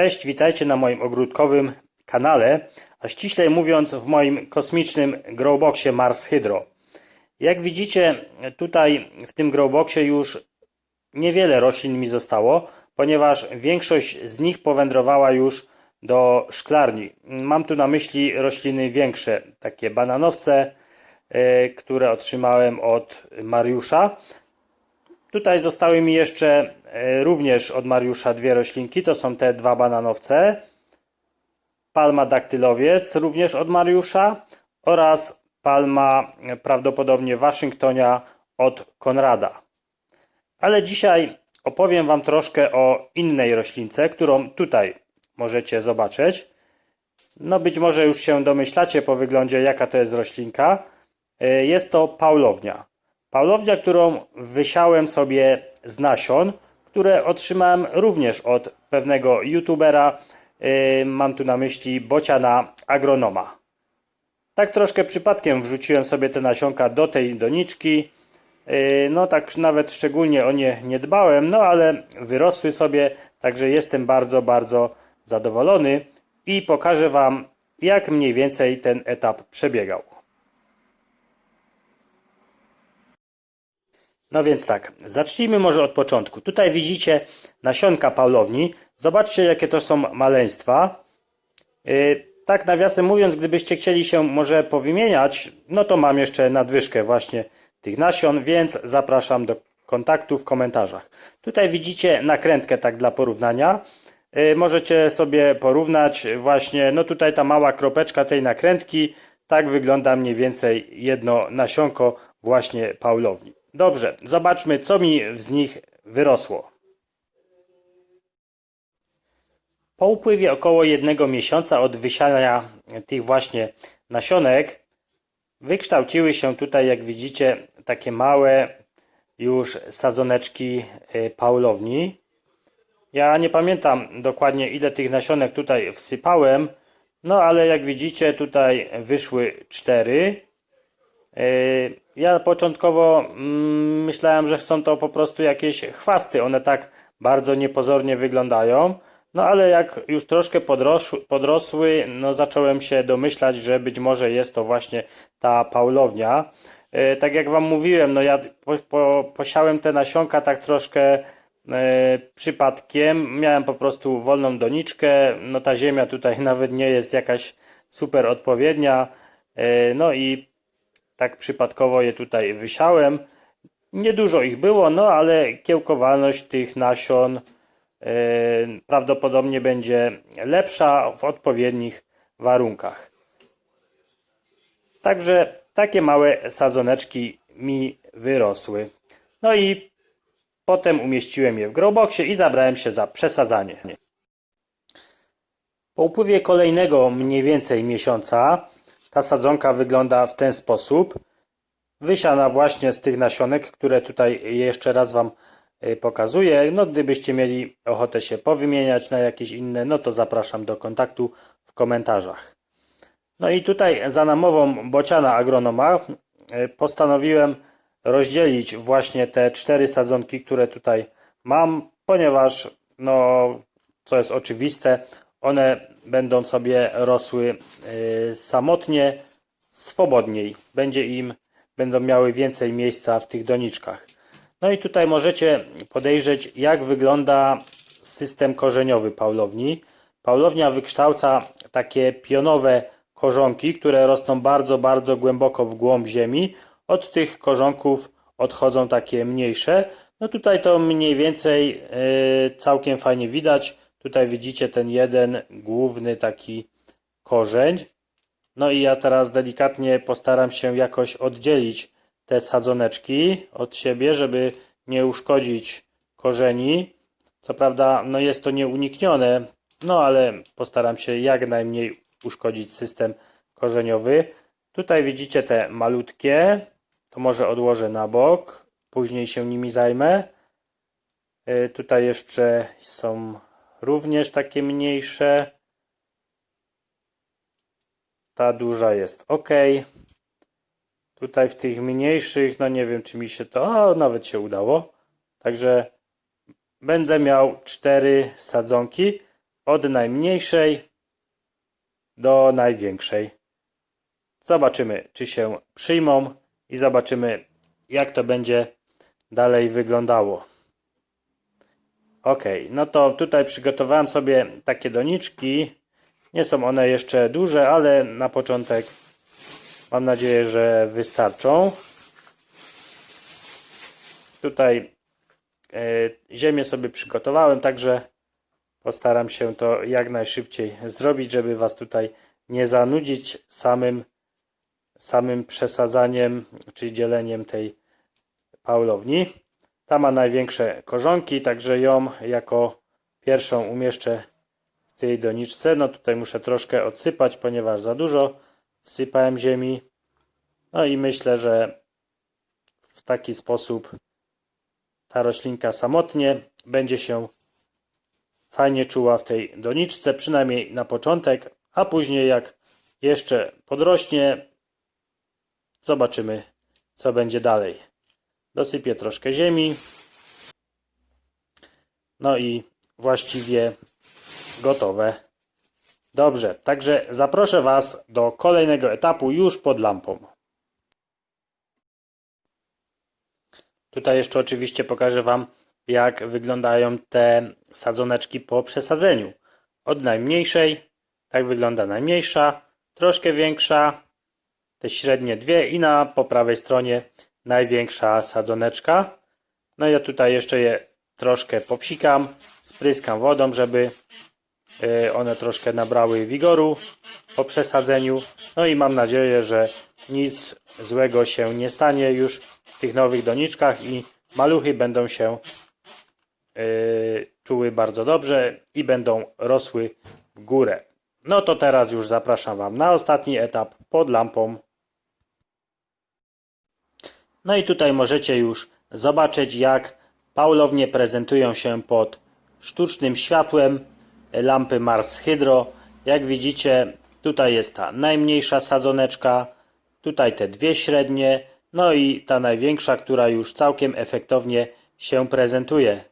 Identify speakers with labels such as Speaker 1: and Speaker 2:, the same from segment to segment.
Speaker 1: Cześć, witajcie na moim ogródkowym kanale, a ściślej mówiąc w moim kosmicznym growboxie Mars Hydro. Jak widzicie, tutaj w tym growboxie już niewiele roślin mi zostało, ponieważ większość z nich powędrowała już do szklarni. Mam tu na myśli rośliny większe, takie bananowce, e, które otrzymałem od Mariusza. Tutaj zostały mi jeszcze e, również od Mariusza dwie roślinki, to są te dwa bananowce. Palma daktylowiec również od Mariusza oraz palma e, prawdopodobnie Waszyngtonia od Konrada. Ale dzisiaj opowiem Wam troszkę o innej roślince, którą tutaj możecie zobaczyć. No być może już się domyślacie po wyglądzie jaka to jest roślinka. E, Jest to paulownia. Paulownia, którą wysiałem sobie z nasion, które otrzymałem również od pewnego youtubera. Yy, Mam tu na myśli bociana agronoma. Tak troszkę przypadkiem wrzuciłem sobie te nasionka do tej doniczki. Yy, No tak nawet szczególnie o nie nie dbałem, no ale wyrosły sobie, także jestem bardzo, bardzo zadowolony i pokażę Wam jak mniej więcej ten etap przebiegał. No więc tak, zacznijmy może od początku. Tutaj widzicie nasionka paulowni. Zobaczcie, jakie to są maleństwa. Yy, tak nawiasem mówiąc, gdybyście chcieli się może powymieniać, no to mam jeszcze nadwyżkę właśnie tych nasion, więc zapraszam do kontaktu w komentarzach. Tutaj widzicie nakrętkę tak dla porównania. Yy, możecie sobie porównać właśnie, no tutaj ta mała kropeczka tej nakrętki, tak wygląda mniej więcej jedno nasionko właśnie paulowni. Dobrze, zobaczmy co mi z nich wyrosło. Po upływie około jednego miesiąca od wysiania tych właśnie nasionek wykształciły się tutaj, jak widzicie, takie małe już sadzoneczki y, paulowni. Ja nie pamiętam dokładnie ile tych nasionek tutaj wsypałem, no ale jak widzicie tutaj wyszły cztery. Yy, Ja początkowo mm, myślałem, że są to po prostu jakieś chwasty. One tak bardzo niepozornie wyglądają. No ale jak już troszkę podrosły, no zacząłem się domyślać, że być może jest to właśnie ta paulownia. Yy, Tak jak Wam mówiłem, no ja po, po, posiałem te nasionka tak troszkę yy, przypadkiem. Miałem po prostu wolną doniczkę. No ta ziemia tutaj nawet nie jest jakaś super odpowiednia. Yy, No i tak przypadkowo je tutaj wysiałem. Niedużo ich było, no ale kiełkowalność tych nasion e, prawdopodobnie będzie lepsza w odpowiednich warunkach. Także takie małe sadzoneczki mi wyrosły. No i potem umieściłem je w growboxie i zabrałem się za przesadzanie. Po upływie kolejnego mniej więcej miesiąca ta sadzonka wygląda w ten sposób. Wysiana właśnie z tych nasionek, które tutaj jeszcze raz Wam y, pokazuję. No gdybyście mieli ochotę się powymieniać na jakieś inne, no to zapraszam do kontaktu w komentarzach. No i tutaj za namową bociana agronoma y, postanowiłem rozdzielić właśnie te cztery sadzonki, które tutaj mam, ponieważ no co jest oczywiste, one będą sobie rosły y, samotnie, swobodniej. Będzie im, będą miały więcej miejsca w tych doniczkach. No i tutaj możecie podejrzeć, jak wygląda system korzeniowy paulowni. Paulownia wykształca takie pionowe korzonki, które rosną bardzo, bardzo głęboko w głąb ziemi. Od tych korzonków odchodzą takie mniejsze. No tutaj to mniej więcej y, całkiem fajnie widać. Tutaj widzicie ten jeden główny taki korzeń. No i ja teraz delikatnie postaram się jakoś oddzielić te sadzoneczki od siebie, żeby nie uszkodzić korzeni. Co prawda, no jest to nieuniknione, no ale postaram się jak najmniej uszkodzić system korzeniowy. Tutaj widzicie te malutkie, to może odłożę na bok, później się nimi zajmę. Y, Tutaj jeszcze są również takie mniejsze. Ta duża jest ok. Tutaj w tych mniejszych, no nie wiem czy mi się to, o, nawet się udało. Także będę miał cztery sadzonki od najmniejszej do największej. Zobaczymy, czy się przyjmą i zobaczymy, jak to będzie dalej wyglądało. Ok, no to tutaj przygotowałem sobie takie doniczki. Nie są one jeszcze duże, ale na początek mam nadzieję, że wystarczą. Tutaj e, ziemię sobie przygotowałem, także postaram się to jak najszybciej zrobić, żeby Was tutaj nie zanudzić samym, samym przesadzaniem czy dzieleniem tej paulowni. Ta ma największe korzonki, także ją jako pierwszą umieszczę w tej doniczce. No tutaj muszę troszkę odsypać, ponieważ za dużo wsypałem ziemi. No i myślę, że w taki sposób ta roślinka samotnie będzie się fajnie czuła w tej doniczce, przynajmniej na początek, a później jak jeszcze podrośnie, zobaczymy co będzie dalej. Dosypię troszkę ziemi. No i właściwie gotowe. Dobrze, także zaproszę Was do kolejnego etapu już pod lampą. Tutaj jeszcze oczywiście pokażę Wam, jak wyglądają te sadzoneczki po przesadzeniu. Od najmniejszej, tak wygląda najmniejsza, troszkę większa, te średnie dwie i na po prawej stronie największa sadzoneczka. No ja tutaj jeszcze je troszkę popsikam, spryskam wodą, żeby y, one troszkę nabrały wigoru po przesadzeniu. No i mam nadzieję, że nic złego się nie stanie już w tych nowych doniczkach i maluchy będą się y, czuły bardzo dobrze i będą rosły w górę. No to teraz już zapraszam Wam na ostatni etap pod lampą. No i tutaj możecie już zobaczyć, jak paulownie prezentują się pod sztucznym światłem lampy Mars Hydro. Jak widzicie, tutaj jest ta najmniejsza sadzoneczka, tutaj te dwie średnie, no i ta największa, która już całkiem efektownie się prezentuje.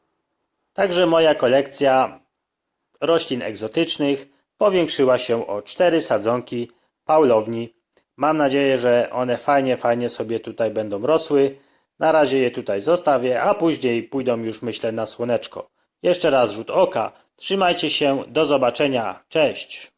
Speaker 1: Także moja kolekcja roślin egzotycznych powiększyła się o cztery sadzonki paulowni Mam nadzieję, że one fajnie, fajnie sobie tutaj będą rosły. Na razie je tutaj zostawię, a później pójdą już myślę na słoneczko. Jeszcze raz rzut oka. Trzymajcie się, do zobaczenia. Cześć!